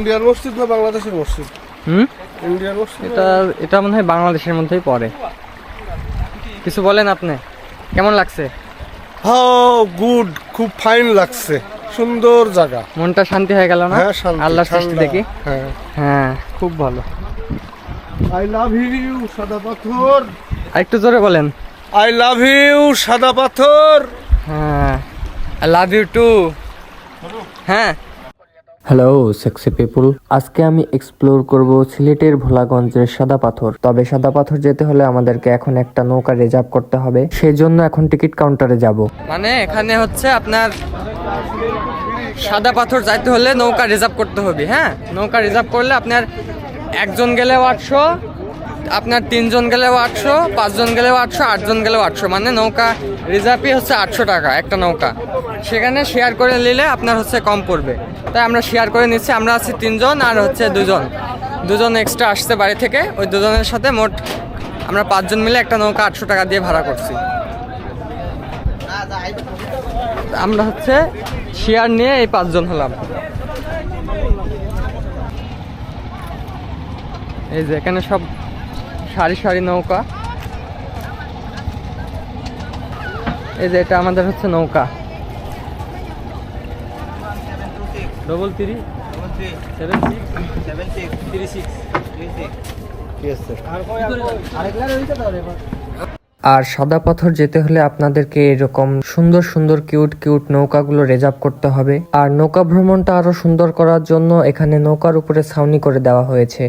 Indian মসজিদ না বাংলাদেশের মসজিদ? হুম? ইন্ডিয়ান মসজিদ? এটা এটা মনে হয় বাংলাদেশের মধ্যেই পড়ে। কিছু বলেন আপনি কেমন লাগছে? হ্যাঁ গুড খুব ফাইন লাগছে সুন্দর জায়গা। মনটা শান্তি হয়ে গেল না? হ্যাঁ শান্তি আল্লাহর সৃষ্টি দেখি। হ্যাঁ। হ্যাঁ খুব ভালো। আই লাভ ইউ সাদা পাথর। একটু জোরে বলেন। আই লাভ ইউ সাদা পাথর। হ্যাঁ। আই লাভ ইউ টু হ্যাঁ। হ্যালো সেক্সি পিপুল আজকে আমি এক্সপ্লোর করব সিলেটের ভোলাগঞ্জের সাদা পাথর। তবে সাদা পাথর যেতে হলে আমাদেরকে এখন একটা নৌকা রিজার্ভ করতে হবে। সেই জন্য এখন টিকিট কাউন্টারে যাব। মানে এখানে হচ্ছে আপনার সাদা পাথর যাইতে হলে নৌকা রিজার্ভ করতে হবে হ্যাঁ? নৌকা রিজার্ভ করলে আপনার একজন গেলেও আটশো, আপনার তিনজন গেলেও আটশো, পাঁচজন গেলেও আটশো, আটজন গেলেও আটশো। মানে নৌকা রিজার্ভই হচ্ছে আটশো টাকা একটা নৌকা। সেখানে শেয়ার করে নিলে আপনার হচ্ছে কম পড়বে। তাই আমরা শেয়ার করে নিচ্ছি, আমরা আছি তিনজন আর হচ্ছে দুজন। দুজন এক্সট্রা আসছে বাড়ি থেকে, ওই দুজনের সাথে মোট আমরা পাঁচজন মিলে একটা নৌকা আটশো টাকা দিয়ে ভাড়া করছি। আমরা হচ্ছে শেয়ার নিয়ে এই পাঁচজন হলাম। এই যে এখানে সব সারি সারি নৌকা। এই যে এটা আমাদের হচ্ছে নৌকা। ডবল থ্রি সেভেন সিক্স আর সাদা পাথর যেতে হলে আপনাদেরকে এরকম সুন্দর সুন্দর কিউট কিউট নৌকাগুলো রেজার্ভ করতে হবে। আর নৌকা ভ্রমণটা আরও সুন্দর করার জন্য এখানে নৌকার উপরে ছাউনি করে দেওয়া হয়েছে।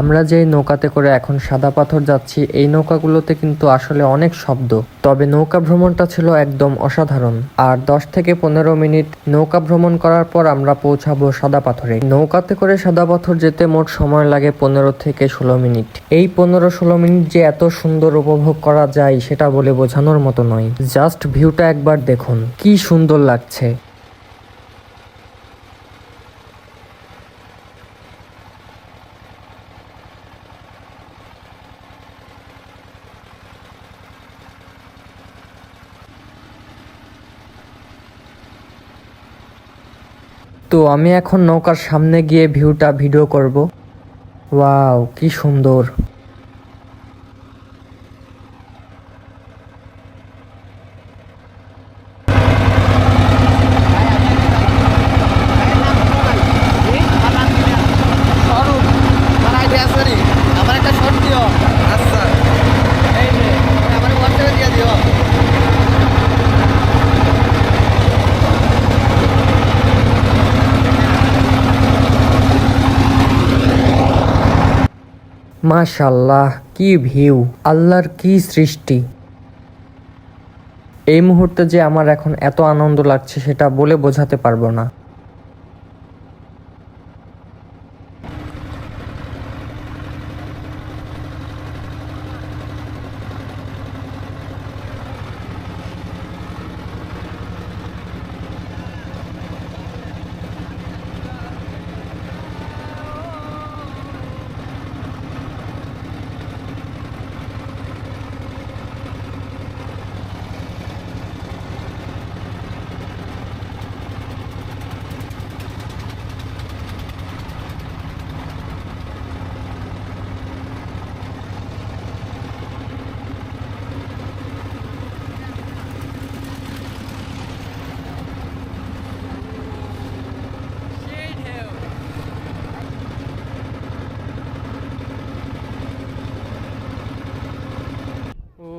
আমরা যে নৌকাতে করে এখন সাদা পাথর যাচ্ছি, এই নৌকাগুলোতে কিন্তু আসলে অনেক শব্দ। তবে নৌকা ভ্রমণটা ছিল একদম অসাধারণ। আর দশ থেকে পনেরো মিনিট নৌকা ভ্রমণ করার পর আমরা পৌঁছাবো সাদা পাথরে। নৌকাতে করে সাদা পাথর যেতে মোট সময় লাগে পনেরো থেকে ষোলো মিনিট। এই পনেরো ষোলো মিনিট যে এত সুন্দর উপভোগ করা যায়, সেটা বলে বোঝানোর মতো নয়। জাস্ট ভিউটা একবার দেখুন। কি সুন্দর লাগছে। তো আমি এখন নৌকার সামনে গিয়ে ভিউটা ভিডিও করব। ওয়াও কি সুন্দর আমার একটা শর্ট দিও আচ্ছা আমার হোয়াটসঅ্যাপে দিয়ে দিও মাশাল্লাহ কি ভিউ, আল্লাহর কি সৃষ্টি। এই মুহূর্তে যে আমার এখন এত আনন্দ লাগছে, সেটা বলে বোঝাতে পারব না ও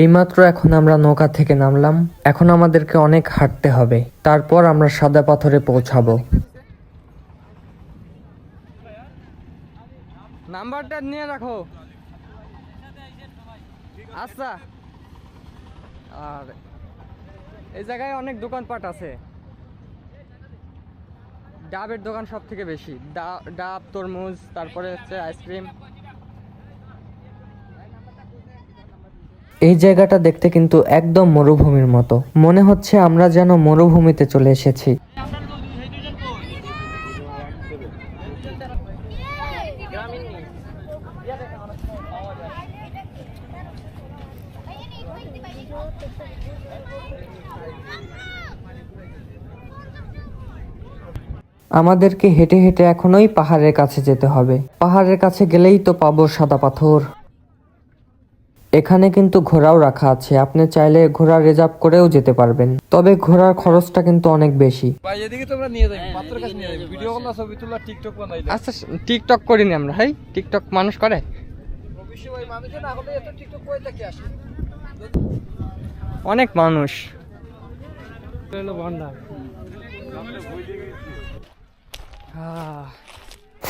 এইমাত্র এখন আমরা নৌকা থেকে নামলাম। এখন আমাদেরকে অনেক হাঁটতে হবে। তারপর আমরা সাদা পাথরে পৌঁছাবো। নাম্বারটা নিয়ে রাখো। আচ্ছা। আর এই জায়গায় অনেক দোকানপাট আছে। ডাবের দোকান সব থেকে বেশি ডাব, তরমুজ, তারপরে হচ্ছে আইসক্রিম এই জায়গাটা দেখতে কিন্তু একদম মরুভূমির মতো। মনে হচ্ছে আমরা যেন মরুভূমিতে চলে এসেছি। আমাদেরকে হেঁটে হেঁটে এখনোই পাহাড়ের কাছে যেতে হবে। পাহাড়ের কাছে গেলেই তো পাবো সাদা পাথর। এখানে কিন্তু ঘোড়াও রাখা আছে। আপনি চাইলে ঘোড়া রিজার্ভ করেও যেতে পারবেন। তবে ঘোড়ার খরচটা কিন্তু অনেক বেশি। ভাই এদিকে তোমরা নিয়ে যাবে পাত্রের কাছে নিয়ে যাবে। ভিডিও কল ছবি তোলা টিকটক বানাই আচ্ছা টিকটক আমরা মানুষ করে? অবশ্যই ভাই মানুষে না হলে এত টিকটক করে দেখে আসে? অনেক মানুষ। ভান্ডার।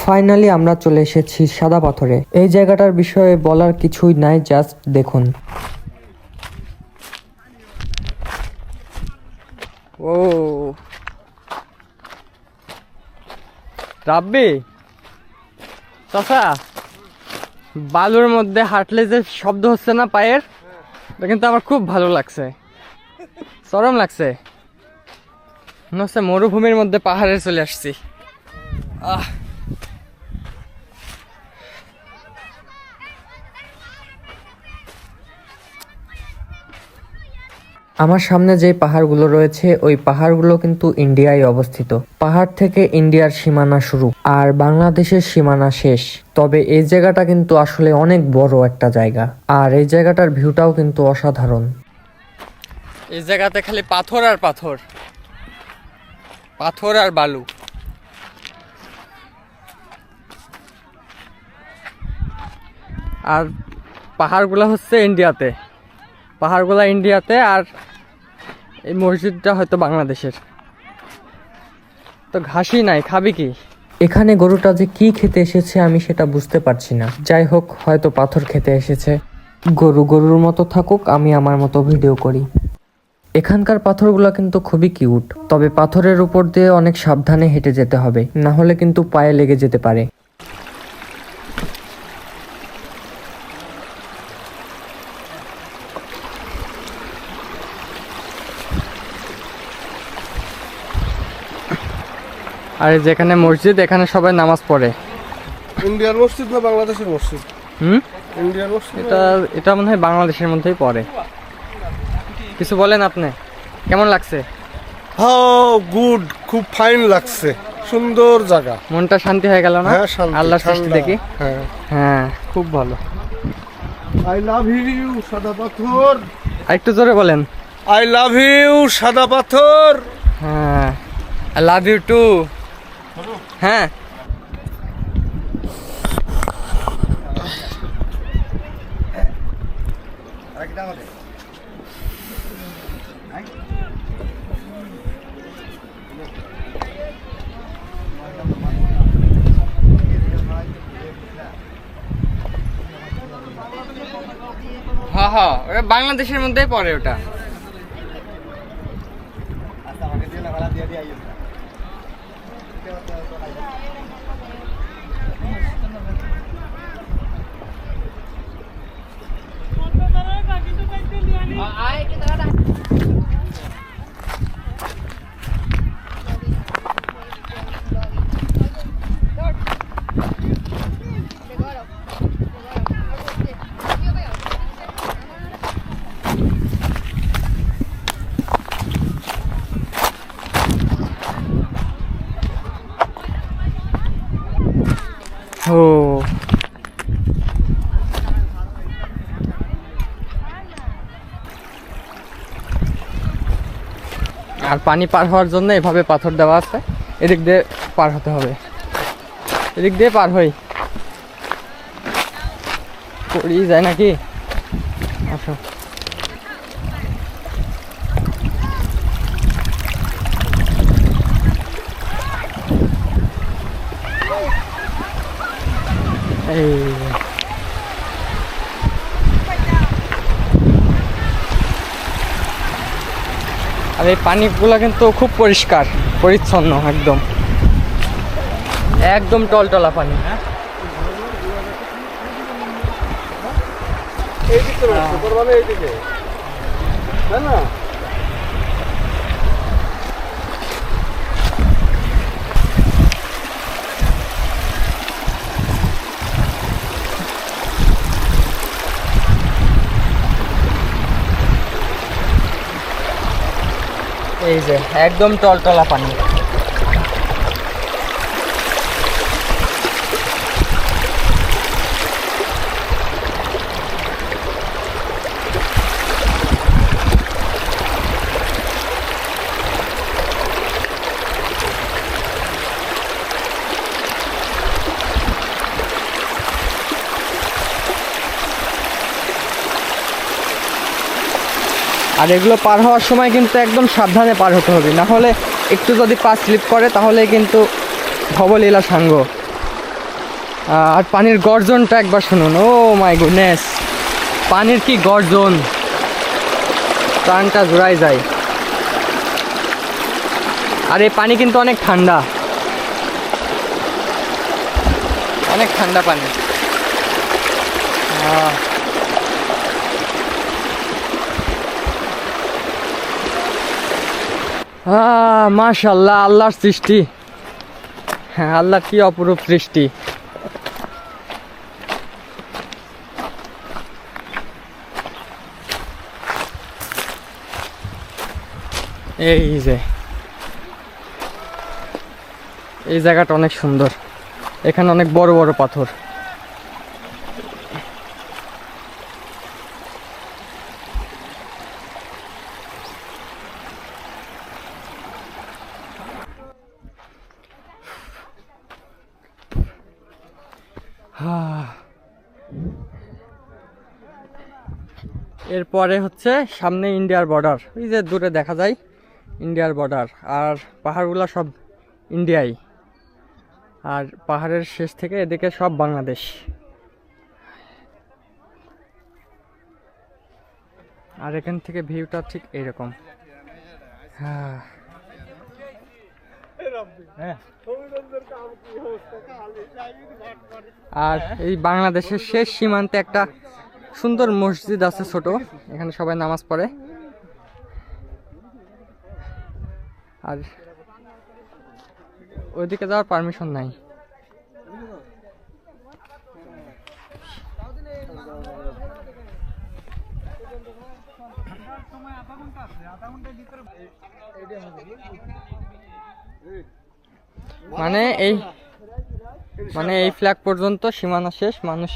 ফাইনালি আমরা চলে এসেছি সাদা পাথরে। এই জায়গাটার বিষয়ে বলার কিছুই নাই জাস্ট দেখুন। ও। রাব্বি। চাচা, বালুর মধ্যে হাঁটলে যে শব্দ হচ্ছে না পায়ের? এটা কিন্তু আমার খুব ভালো লাগছে। চরম লাগছে। মনে হচ্ছে মরুভূমির মধ্যে পাহাড়ে চলে আসছি। আহ। আমার সামনে যে পাহাড়গুলো রয়েছে, ওই পাহাড়গুলো কিন্তু ইন্ডিয়ায় অবস্থিত। পাহাড় থেকে ইন্ডিয়ার সীমানা শুরু, আর বাংলাদেশের সীমানা শেষ। তবে এই জায়গাটা কিন্তু আসলে অনেক বড় একটা জায়গা, আর এই জায়গাটার ভিউটাও কিন্তু অসাধারণ। এই জায়গাতে খালি পাথর আর পাথর। পাথর আর বালু। আর পাহাড়গুলো হচ্ছে ইন্ডিয়াতে। পাহাড়গুলো ইন্ডিয়াতে আর এই মসজিদটা হয়তো বাংলাদেশের। তো ঘাসই নাই, খাবি কি? এখানে গরুটা যে কি খেতে এসেছে আমি সেটা বুঝতে পারছি না। যাই হোক, হয়তো পাথর খেতে এসেছে। গরু গরুর মতো থাকুক, আমি আমার মতো ভিডিও করি। এখানকার পাথরগুলো কিন্তু খুবই কিউট। তবে পাথরের উপর দিয়ে অনেক সাবধানে হেঁটে যেতে হবে, না হলে কিন্তু পায়ে লেগে যেতে পারে। আর যেখানে মসজিদ এখানে সবাই নামাজ পড়ে। ইন্ডিয়ার মসজিদ না বাংলাদেশের মসজিদ? হুম? ইন্ডিয়ার মসজিদ? এটা এটা মনে হয় বাংলাদেশের মধ্যেই পড়ে। কিছু বলেন আপনি কেমন লাগছে? হ্যাঁ গুড খুব ফাইন লাগছে। সুন্দর জায়গা। মনটা শান্তি হয়ে গেল না? হ্যাঁ শান্তি সৃষ্টি দেখি। হ্যাঁ। হ্যাঁ খুব ভালো। আই লাভ ইউ সাদা পাথর। আর একটু জোরে বলেন। আই লাভ ইউ সাদা পাথর। হ্যাঁ আই লাভ ইউ টু হ্যাঁ। হ্যাঁ হ্যাঁ। বাংলাদেশের মধ্যেই পড়ে ওটা ও আর পানি পার হওয়ার জন্য এভাবে পাথর দেওয়া আছে। এদিক দিয়ে পার হতে হবে। এদিক দিয়ে পার হই। পড়ি যায় নাকি? আসো এই আর এই পানিগুলো কিন্তু খুব পরিষ্কার পরিচ্ছন্ন একদম। একদম টলটলা পানি। এইদিকে রয়েছে তোর মানে এইদিকে তাই না এই যে একদম টলটলা পানি। আর এগুলো পার হওয়ার সময় কিন্তু একদম সাবধানে পার হতে হবে। না হলে একটু যদি পা স্লিপ করে, তাহলে কিন্তু ভবলীলা সাঙ্গ। আর পানির গর্জনটা একবার শুনুন। Oh my goodness. পানির কি গর্জন? প্রাণটা জোড়াই যায়। আর এই পানি কিন্তু অনেক ঠান্ডা। অনেক ঠান্ডা পানি। আহ মাশাল্লাহ আল্লাহর সৃষ্টি। হ্যাঁ আল্লাহর কি অপরূপ সৃষ্টি। এই যে। এই জায়গাটা অনেক সুন্দর। এখানে অনেক বড় বড় পাথর। এরপরে হচ্ছে সামনে ইন্ডিয়ার বর্ডার ওই যে দূরে দেখা যায় ইন্ডিয়ার বর্ডার আর পাহাড়গুলো সব ইন্ডিয়াই। আর পাহাড়ের শেষ থেকে এদিকে সব বাংলাদেশ। আর এখান থেকে ভিউটা ঠিক এইরকম হ্যাঁ। আর এই বাংলাদেশের শেষ সীমান্তে একটা সুন্দর মসজিদ আছে ছোট, এখানে সবাই নামাজ পড়ে। আর ওইদিকে যাওয়ার পারমিশন নাই। মানে এই মানে এই ফ্ল্যাগ পর্যন্ত সীমানা শেষ, মানুষ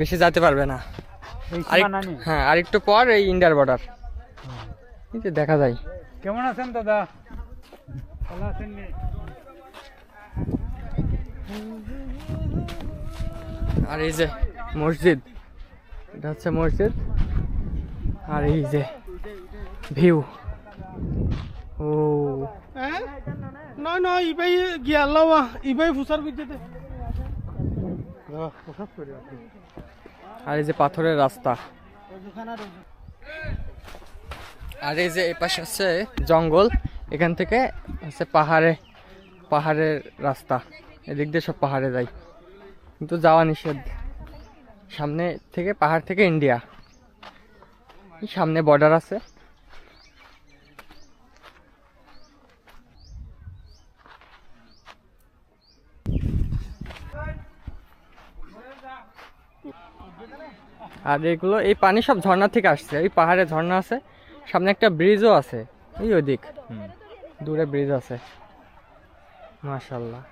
বেশি যেতে পারবে না। হ্যাঁ আর একটু পর এই ইন্ডিয়ার বর্ডার এই যে দেখা যায়। কেমন আছেন দাদা? ভালো আছেন আর এই যে মসজিদ। এটা হচ্ছে মসজিদ। আর এই যে ভিউ ও। নয় নয় ইবাই গিয়া লওয়া ইবাই ফুসার বিদ্যুতে আর এই যে পাথরের রাস্তা। আর এই যে এই পাশে হচ্ছে জঙ্গল, এখান থেকে হচ্ছে পাহাড়ে, পাহাড়ের রাস্তা। এদিক দিয়ে সব পাহাড়ে যাই কিন্তু যাওয়া নিষেধ। সামনে থেকে, পাহাড় থেকে ইন্ডিয়া। সামনে বর্ডার আছে। আর এগুলো এই পানি সব ঝর্ণা থেকে আসছে। এই পাহাড়ে ঝর্ণা আছে সামনে একটা ব্রিজও আছে। এই ওদিক দূরে ব্রিজ আছে। মাশাল্লাহ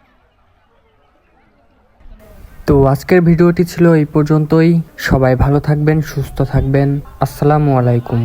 তো আজকের ভিডিওটি ছিল এই পর্যন্তই। সবাই ভালো থাকবেন সুস্থ থাকবেন। আসসালামু আলাইকুম।